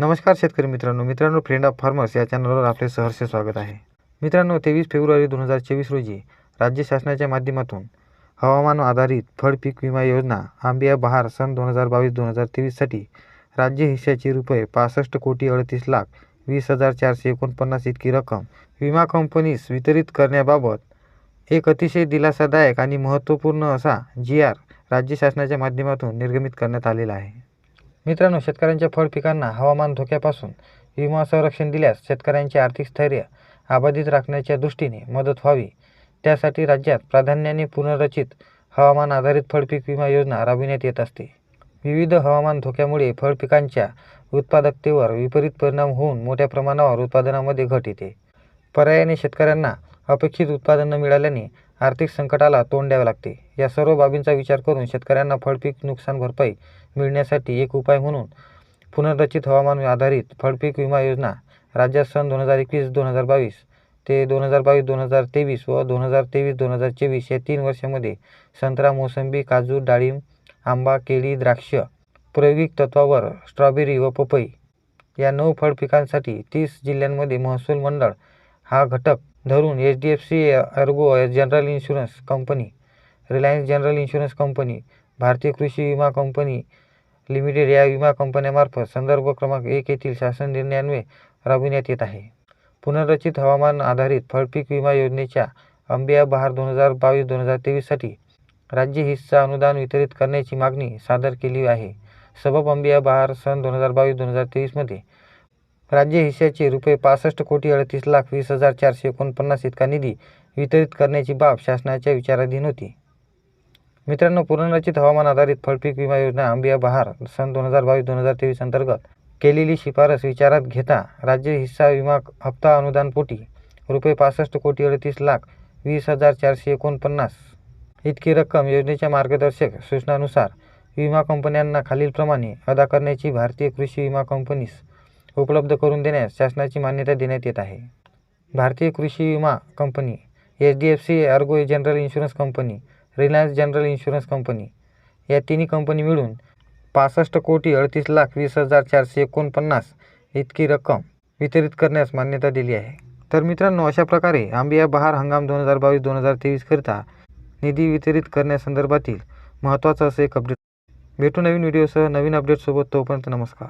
नमस्कार शेतकरी मित्रांनो मित्रांनो फ्रेंड ऑफ फार्मर्स या चॅनलवर आपले सहर्ष स्वागत आहे. मित्रांनो तेवीस फेब्रुवारी दोन हजार चोवीस रोजी राज्य शासनाच्या माध्यमातून हवामान आधारित फळ पीक विमा योजना आंबिया बहार सन दोन हजार बावीस दोन हजार तेवीससाठी राज्य हिश्श्याची रुपये पासष्ट कोटी अडतीस लाख वीस हजार चारशे एकोणपन्नास इतकी रक्कम विमा कंपनीस वितरित करण्याबाबत एक अतिशय दिलासादायक आणि महत्त्वपूर्ण असा जी आर राज्य शासनाच्या माध्यमातून निर्गमित करण्यात आलेला आहे. मित्रांनो शेतकऱ्यांच्या फळ पिकांना हवामान धोक्यापासून विमा संरक्षण दिल्यास शेतकऱ्यांचे आर्थिक स्थैर्य अबाधित राखण्याच्या दृष्टीने मदत व्हावी. त्यासाठी राज्यात प्राधान्याने पुनर्रचित हवामान आधारित फळपीक विमा योजना राबविण्यात येत असते. विविध हवामान धोक्यामुळे फळपिकांच्या उत्पादकतेवर विपरीत परिणाम होऊन मोठ्या प्रमाणावर उत्पादनामध्ये घट येते. पर्यायाने शेतकऱ्यांना अपेक्षित उत्पादन न मिळाल्याने आर्थिक संकटाला तोंड द्यावे लागते. या सर्व बाबींचा विचार करून शेतकऱ्यांना फळपीक नुकसान भरपाई मिळण्यासाठी एक उपाय म्हणून पुनर्रचित हवामान आधारित फळपीक विमा योजना राज्यात सन दोन हजार एकवीस दोन हजार बावीस ते दोन हजार बावीस दोन हजार तेवीस व दोन हजार तेवीस दोन हजार चोवीस या तीन वर्षामध्ये संत्रा मोसंबी काजू डाळिंब आंबा केळी द्राक्ष प्रायोगिक तत्वावर स्ट्रॉबेरी व पपई या नऊ फळ पिकांसाठी तीस जिल्ह्यांमध्ये महसूल मंडळ हा घटक धरून H D F C Ergo general insurance company Reliance general insurance company भारतीय कृषी विमा कंपनी लिमिटेड या विमा कंपन्यामार्फत संदर्भ क्रमांक एक येथील शासन निर्णयान्वये राबविण्यात येत आहे. पुनर्रचित हवामान आधारित फळपीक विमा योजनेच्या अंबिया बहार दोन हजार बावीस दोन हजार तेवीससाठी राज्य हिस्सा अनुदान वितरित करण्याची मागणी सादर केली आहे. सबब अंबिया बहार सन दोन हजार बावीस दोन हजार तेवीसमध्ये राज्य हिश्श्याचे रुपये पासष्ट कोटी अडतीस लाख वीस हजार चारशे एकोणपन्नास इतका निधी वितरित करण्याची बाब शासनाच्या विचाराधीन होती. मित्रांनो पुनर्रचित हवामान आधारित फळपीक विमा योजना आंबिया बहार सन दोन हजार बावीस दोन हजार तेवीस अंतर्गत केलेली शिफारस विचारात घेता राज्य हिस्सा विमा हप्ता अनुदानपोटी रुपये पासष्ट कोटी अडतीस लाख वीस हजार चारशे एकोणपन्नास इतकी रक्कम योजनेच्या मार्गदर्शक सूचनानुसार विमा कंपन्यांना खालीलप्रमाणे अदा करण्याची भारतीय कृषी विमा कंपनीस उपलब्ध करून देण्यास शासनाची मान्यता देण्यात येत आहे. भारतीय कृषी विमा company H D F C Ergo general insurance company Reliance general insurance company या तिन्ही कंपनी मिळून पासष्ट कोटी अडतीस लाख वीस हजार चारशे एकोणपन्नास इतकी रक्कम वितरित करण्यास मान्यता दिली आहे. तर मित्रांनो अशा प्रकारे आंबिया बहार हंगाम दोन हजार बावीस दोन हजार तेवीसकरिता निधी वितरित करण्यासंदर्भातील महत्त्वाचं असं एक अपडेट. भेटू नवीन व्हिडिओसह नवीन अपडेटसोबत तोपर्यंत नमस्कार.